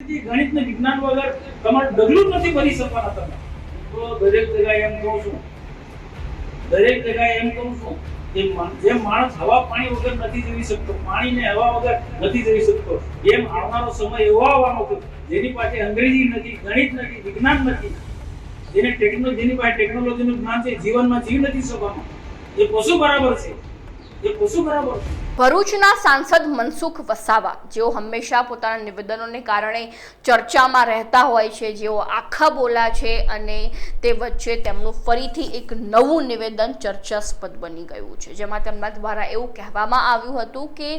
ગણિત ને વિજ્ઞાન વગર તમારું ડગલું નથી ભરી શકવાના તમે. તો દરેક જગ્યાએ એમ કહું છું, દરેક જગ્યાએ એમ કહું છું કે જે માણસ હવા પાણી વગર નથી જીવી શકતો પાણી ને હવા વગર નથી જીવી શકતો, એમ આવનારો સમય એવો આવવાનો છે, જેની પાસે અંગ્રેજી નથી, ગણિત નથી, વિજ્ઞાન નથી, જેને ટેકનો જેની પાસે ટેકનોલોજીનું જ્ઞાન છે, જીવનમાં જીવ નથી શકવાનો. એ પશુ બરાબર છે, એ પશુ બરાબર છે. ભરૂચના સાંસદ મનસુખ વસાવા, જેઓ હંમેશા પોતાના નિવેદનોને કારણે ચર્ચામાં રહેતા હોય છે, જેઓ આખા બોલા છે અને તે વચ્ચે તેમનું ફરીથી એક નવું નિવેદન ચર્ચાસ્પદ બની ગયું છે. જેમાં તેમના દ્વારા એવું કહેવામાં આવ્યું હતું કે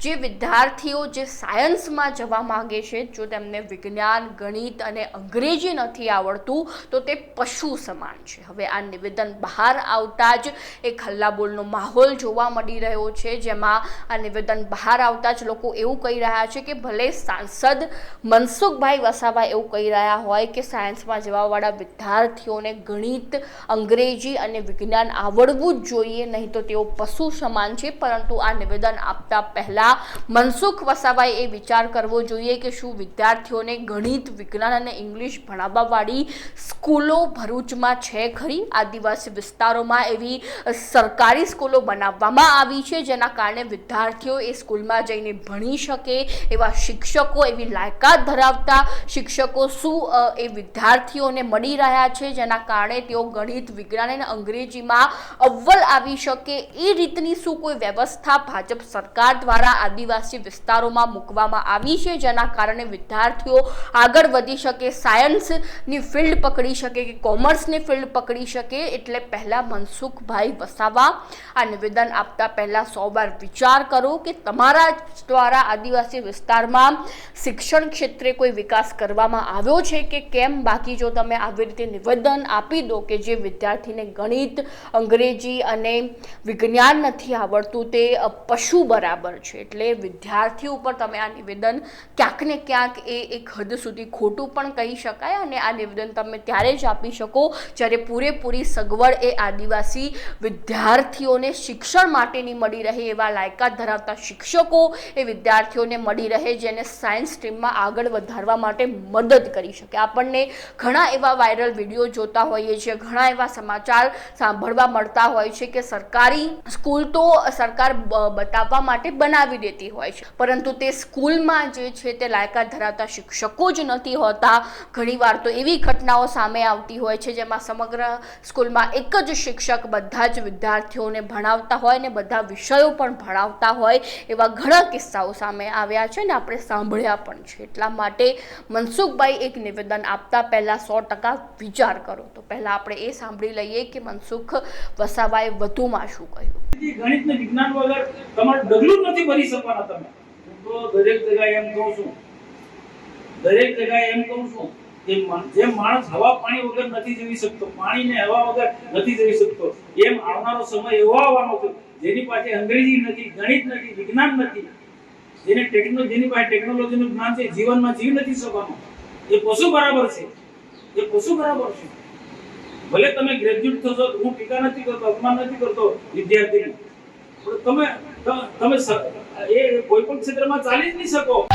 જે વિદ્યાર્થીઓ જે સાયન્સમાં જવા માગે છે, જો તેમને વિજ્ઞાન, ગણિત અને અંગ્રેજી નથી આવડતું, તો તે પશુ સમાન છે. હવે આ નિવેદન બહાર આવતા જ એક હલ્લાબોલનો માહોલ જોવા મળી રહ્યો છે, જેમાં આ નિવેદન બહાર આવતા જ લોકો એવું કહી રહ્યા છે કે ભલે સાંસદ મનસુખભાઈ વસાવા એવું કહી રહ્યા હોય કે સાયન્સમાં જવાવાળા વિદ્યાર્થીઓને ગણિત, અંગ્રેજી અને વિજ્ઞાન આવડવું જ જોઈએ, નહીં તો તેઓ પશુ સમાન છે. પરંતુ આ નિવેદન આપતા પહેલાં મનસુખ વસાવાએ એ વિચાર કરવો જોઈએ કે શું વિદ્યાર્થીઓને ગણિત, વિજ્ઞાન અને ઇંગ્લિશ ભણાવવાવાળી સ્કૂલો ભરૂચમાં છે ખરી? આદિવાસી વિસ્તારોમાં એવી સરકારી સ્કૂલો બનાવવામાં આવી છે જેના કારણે વિદ્યાર્થીઓ એ સ્કૂલમાં જઈને ભણી શકે એવા શિક્ષકો એવી લાયકાત ધરાવતા શિક્ષકો શું એ વિદ્યાર્થીઓને મળી રહ્યા છે, જેના કારણે તેઓ ગણિત, વિજ્ઞાન અને અંગ્રેજીમાં અવ્વલ આવી શકે, એ રીતની શું કોઈ વ્યવસ્થા ભાજપ સરકાર દ્વારા આદિવાસી વિસ્તારોમાં મૂકવામાં આવી છે, જેના કારણે વિદ્યાર્થીઓ આગળ વધી શકે, સાયન્સની ફિલ્ડ પકડી શકે કે કોમર્સની ફિલ્ડ પકડી શકે? એટલે પહેલાં મનસુખભાઈ વસાવા આ નિવેદન આપતા પહેલાં સો વાર વિચાર કરો કે તમારા દ્વારા આદિવાસી વિસ્તારમાં શિક્ષણ ક્ષેત્રે કોઈ વિકાસ કરવામાં આવ્યો છે કે કેમ? બાકી જો તમે આવી રીતે નિવેદન આપી દો કે જે વિદ્યાર્થીને ગણિત, અંગ્રેજી અને વિજ્ઞાન નથી આવડતું, તે પશુ બરાબર છે. એટલે વિદ્યાર્થી ઉપર તમે આ નિવેદન ક્યાંક ને ક્યાંક એ એક હદ સુધી ખોટું પણ કહી શકાય અને આ નિવેદન તમે ત્યારે જ આપી શકો જ્યારે પૂરેપૂરી સગવડ એ આદિવાસી વિદ્યાર્થીઓને શિક્ષણ માટેની મળી રહે એવા લાયકાત ધરાવતા શિક્ષકો એ વિદ્યાર્થીઓને મળી રહે, જેને સાયન્સ સ્ટ્રીમમાં આગળ વધારવા માટે મદદ કરી શકે. આપણને ઘણા એવા વાયરલ વીડિયો જોતા હોઈએ છીએ, ઘણા એવા સમાચાર સાંભળવા મળતા હોય છે કે સરકારી સ્કૂલ તો સરકાર બતાવવા માટે બનાવી દેતી હોય છે. પરંતુ તે સ્કૂલમાં જે છે તે લાયકાત ધરાવતા શિક્ષકો જ નથી હોતા. ઘણીવાર તો એવી ઘટનાઓ સામે આવતી હોય છે, જેમાં સમગ્ર સ્કૂલમાં એક જ શિક્ષક બધા જ વિદ્યાર્થીઓને ભણાવતા હોય ને બધા વિષયો પણ ભણાવતા હોય એવા ઘણા કિસ્સાઓ સામે આવ્યા છે ને આપણે સાંભળ્યા પણ છે. એટલા માટે મનસુખભાઈ એક નિવેદન આપતા પહેલાં સો ટકા વિચાર કરો. તો પહેલાં આપણે એ સાંભળી લઈએ કે મનસુખ વસાવાએ વધુમાં શું કહ્યું? પાણી ને હવા વગર નથી જીવી શકતો એમ આવનારો સમય એવો આવવાનો જેની પાસે અંગ્રેજી નથી, ગણિત નથી, વિજ્ઞાન નથી, જેને ટેકનો, જેની પાસે ટેકનોલોજીનું જ્ઞાન છે, જીવનમાં જીવ નથી શકવાનો એ પશુ બરાબર છે. એ પશુ બરાબર છે. ભલે તમે ગ્રેજ્યુએટ થશો, હું ટીકા નથી કરતો, અપમાન નથી કરતો વિદ્યાર્થીને. પણ તમે તમે એ કોઈ પણ ક્ષેત્રમાં ચાલી જ નહીં શકો.